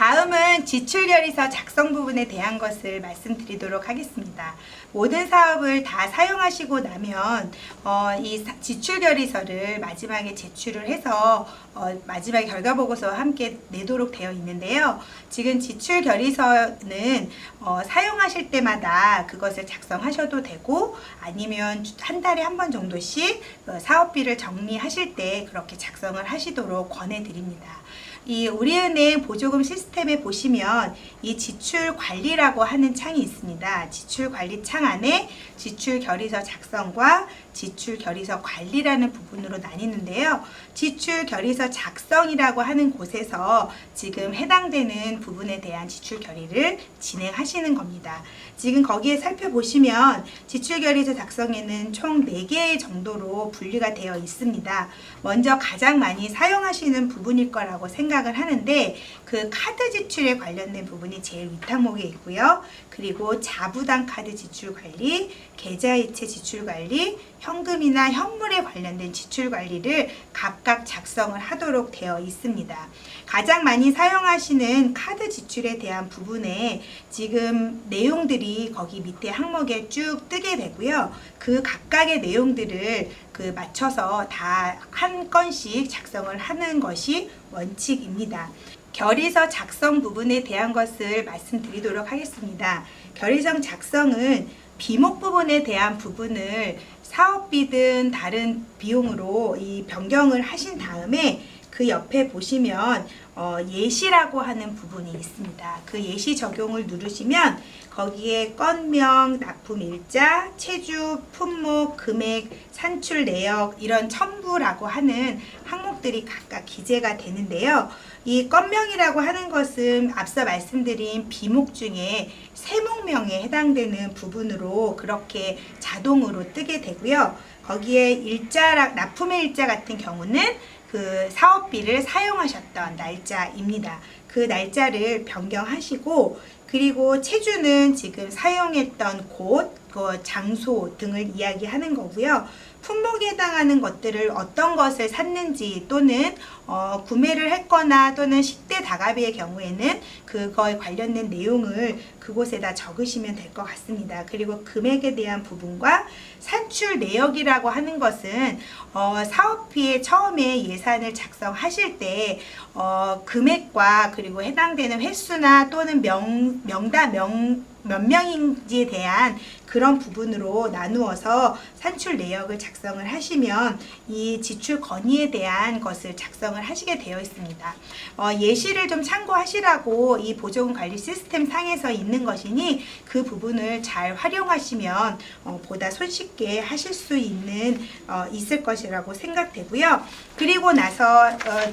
다음은 지출결의서 작성 부분에 대한 것을 말씀드리도록 하겠습니다. 모든 사업을 다 사용하시고 나면 어, 이 사- 지출결의서를 마지막에 제출을 해서 어, 마지막 결과보고서와 함께 내도록 되어 있는데요. 지금 지출결의서는 어, 사용하실 때마다 그것을 작성하셔도 되고 아니면 한 달에 한 번 정도씩 어, 사업비를 정리하실 때 그렇게 작성을 하시도록 권해드립니다. 이 우리은행 보조금 시스템에 보시면 이 지출 관리라고 하는 창이 있습니다. 지출 관리 창 안에 지출 결의서 작성과 지출 결의서 관리라는 부분으로 나뉘는데요. 지출 결의서 작성이라고 하는 곳에서 지금 해당되는 부분에 대한 지출 결의를 진행하시는 겁니다. 지금 거기에 살펴보시면 지출 결의서 작성에는 총 4개 정도로 분류가 되어 있습니다. 먼저 가장 많이 사용하시는 부분일 거라고 생각 을 하는데 그 카드 지출에 관련된 부분이 제일 윗항목에 있고요. 그리고 자부담 카드 지출 관리, 계좌이체 지출 관리, 현금이나 현물에 관련된 지출 관리를 각각 작성을 하도록 되어 있습니다. 가장 많이 사용하시는 카드 지출에 대한 부분에 지금 내용들이 거기 밑에 항목에 쭉 뜨게 되고요. 그 각각의 내용들을 그 맞춰서 다 한 건씩 작성을 하는 것이 원칙입니다. 결의서 작성 부분에 대한 것을 말씀드리도록 하겠습니다. 결의서 작성은 비목 부분에 대한 부분을 사업비든 다른 비용으로 이 변경을 하신 다음에 그 옆에 보시면 어, 예시라고 하는 부분이 있습니다. 그 예시 적용을 누르시면 거기에 건명, 납품 일자, 체주, 품목, 금액, 산출 내역 이런 첨부라고 하는 항목들이 각각 기재가 되는데요. 이 건명이라고 하는 것은 앞서 말씀드린 비목 중에 세목명에 해당되는 부분으로 그렇게 자동으로 뜨게 되고요. 거기에 일자라 납품의 일자 같은 경우는 그 사업비를 사용하셨던 날짜입니다. 그 날짜를 변경하시고 그리고 체주는 지금 사용했던 곳, 그 장소 등을 이야기하는 거고요. 품목에 해당하는 것들을 어떤 것을 샀는지 또는 어, 구매를 했거나 또는 10대 다가비의 경우에는 그거에 관련된 내용을 그곳에다 적으시면 될 것 같습니다. 그리고 금액에 대한 부분과 산출 내역이라고 하는 것은 어, 사업비에 처음에 예산을 작성하실 때 어, 금액과 그리고 해당되는 횟수나 또는 명, 명단 명, 몇 명인지에 대한 그런 부분으로 나누어서 산출 내역을 작성을 하시면 이 지출 건의에 대한 것을 작성을 하시게 되어 있습니다. 어, 예시를 좀 참고하시라고 이 보조금 관리 시스템 상에서 있는 것이니 그 부분을 잘 활용하시면 어, 보다 손쉽게 하실 수 있는 어, 있을 것이라고 생각되고요. 그리고 나서 어,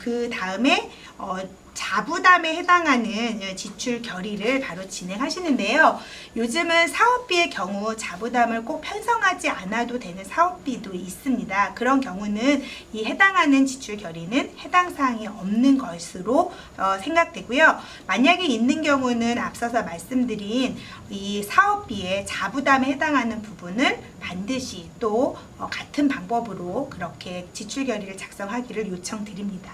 그 다음에 어, 자부담에 해당하는 지출 결의를 바로 진행하시는데요. 요즘은 사업비의 경우 자부담을 꼭 편성하지 않아도 되는 사업비도 있습니다. 그런 경우는 이 해당하는 지출 결의는 해당 사항이 없는 것으로 어, 생각되고요. 만약에 있는 경우는 앞서서 말씀드린 이 사업비의 자부담에 해당하는 부분을 반드시 또 어, 같은 방법으로 그렇게 지출 결의를 작성하기를 요청드립니다.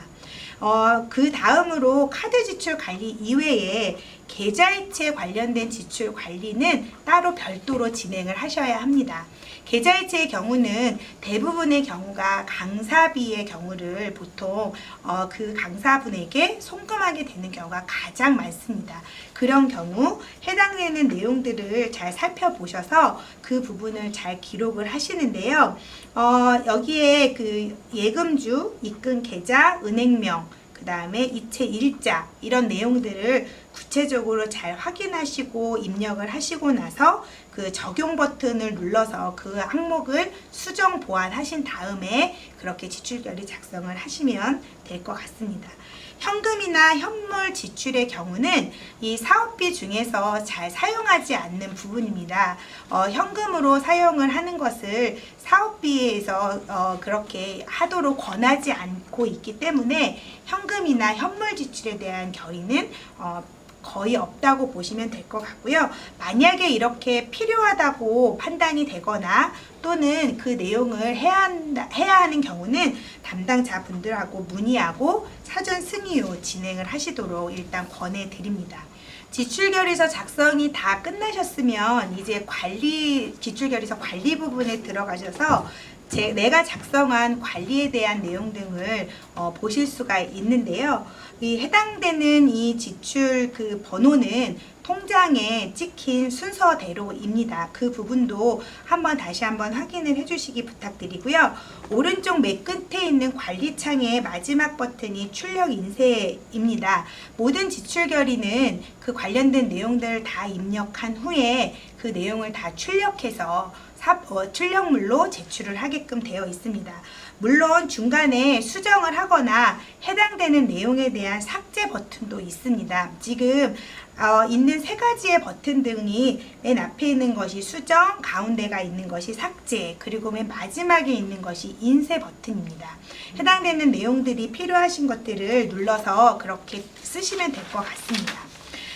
어, 그 다음으로 카드 지출 관리 이외에 계좌이체 관련된 지출 관리는 따로 별도로 진행을 하셔야 합니다. 계좌이체의 경우는 대부분의 경우가 강사비의 경우를 보통 어, 그 강사분에게 송금하게 되는 경우가 가장 많습니다. 그런 경우 해당되는 내용들을 잘 살펴보셔서 그 부분을 잘 기록을 하시는데요. 어, 여기에 그 예금주, 입금 계좌, 은행명, 그 다음에 이체 일자 이런 내용들을 구체적으로 잘 확인하시고 입력을 하시고 나서 그 적용 버튼을 눌러서 그 항목을 수정 보완하신 다음에 그렇게 지출 결의 작성을 하시면 될 것 같습니다. 현금이나 현물 지출의 경우는 이 사업비 중에서 잘 사용하지 않는 부분입니다. 어, 현금으로 사용을 하는 것을 사업 비에서 어, 그렇게 하도록 권하지 않고 있기 때문에 현금이나 현물 지출에 대한 결의는 어, 거의 없다고 보시면 될 것 같고요. 만약에 이렇게 필요하다고 판단이 되거나 또는 그 내용을 해야, 한다, 해야 하는 경우는 담당자 분들하고 문의하고 사전 승인 후 진행을 하시도록 일단 권해드립니다. 지출결의서 작성이 다 끝나셨으면 이제 관리 지출결의서 관리 부분에 들어가셔서 제, 내가 작성한 관리에 대한 내용 등을 어, 보실 수가 있는데요. 이 해당되는 이 지출 그 번호는 통장에 찍힌 순서대로입니다. 그 부분도 한번 다시 한번 확인을 해주시기 부탁드리고요. 오른쪽 맨 끝에 있는 관리창의 마지막 버튼이 출력 인쇄입니다. 모든 지출 결의는 그 관련된 내용들을 다 입력한 후에 그 내용을 다 출력해서 사- 어, 출력물로 제출을 하게끔 되어 있습니다. 물론 중간에 수정을 하거나 해당되는 내용에 대한 삭제 버튼도 있습니다. 지금 어, 있는 세 가지의 버튼 등이 맨 앞에 있는 것이 수정, 가운데가 있는 것이 삭제, 그리고 맨 마지막에 있는 것이 인쇄 버튼입니다. 해당되는 내용들이 필요하신 것들을 눌러서 그렇게 쓰시면 될 것 같습니다.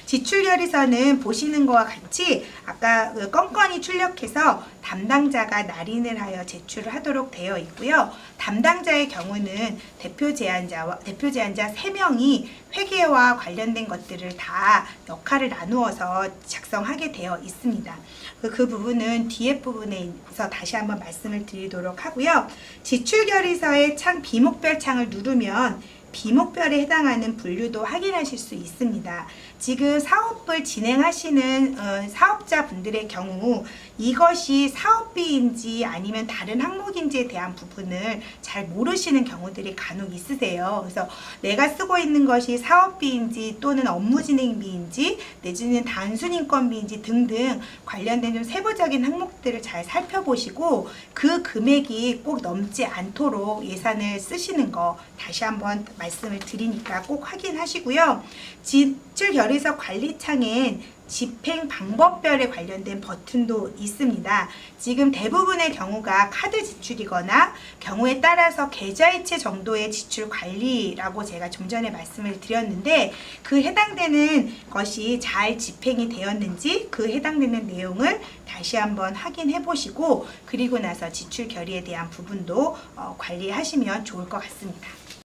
지출 결의서는 보시는 것과 같이 아까 그 건건이 출력해서 담당자가 날인을 하여 제출을 하도록 되어 있고요. 담당자의 경우는 대표 제안자와 대표 제안자 3명이 회계와 관련된 것들을 다 역할을 나누어서 작성하게 되어 있습니다. 그, 그 부분은 뒤에 부분에서 다시 한번 말씀을 드리도록 하고요. 지출 결의서의 창 비목별 창을 누르면 비목별에 해당하는 분류도 확인하실 수 있습니다. 지금 사업을 진행하시는 어, 사업자분들의 경우 이것이 사업비인지 아니면 다른 항목인지에 대한 부분을 잘 모르시는 경우들이 간혹 있으세요. 그래서 내가 쓰고 있는 것이 사업비인지 또는 업무 진행비인지 내지는 단순 인건비인지 등등 관련된 좀 세부적인 항목들을 잘 살펴보시고 그 금액이 꼭 넘지 않도록 예산을 쓰시는 거 다시 한번 말씀을 드리니까 꼭 확인하시고요. 지출 결 의서 관리창엔 집행 방법별에 관련된 버튼도 있습니다. 지금 대부분의 경우가 카드 지출이거나 경우에 따라서 계좌이체 정도의 지출 관리라고 제가 좀 전에 말씀을 드렸는데 그 해당되는 것이 잘 집행이 되었는지 그 해당되는 내용을 다시 한번 확인해 보시고 그리고 나서 지출 결의에 대한 부분도 어, 관리하시면 좋을 것 같습니다.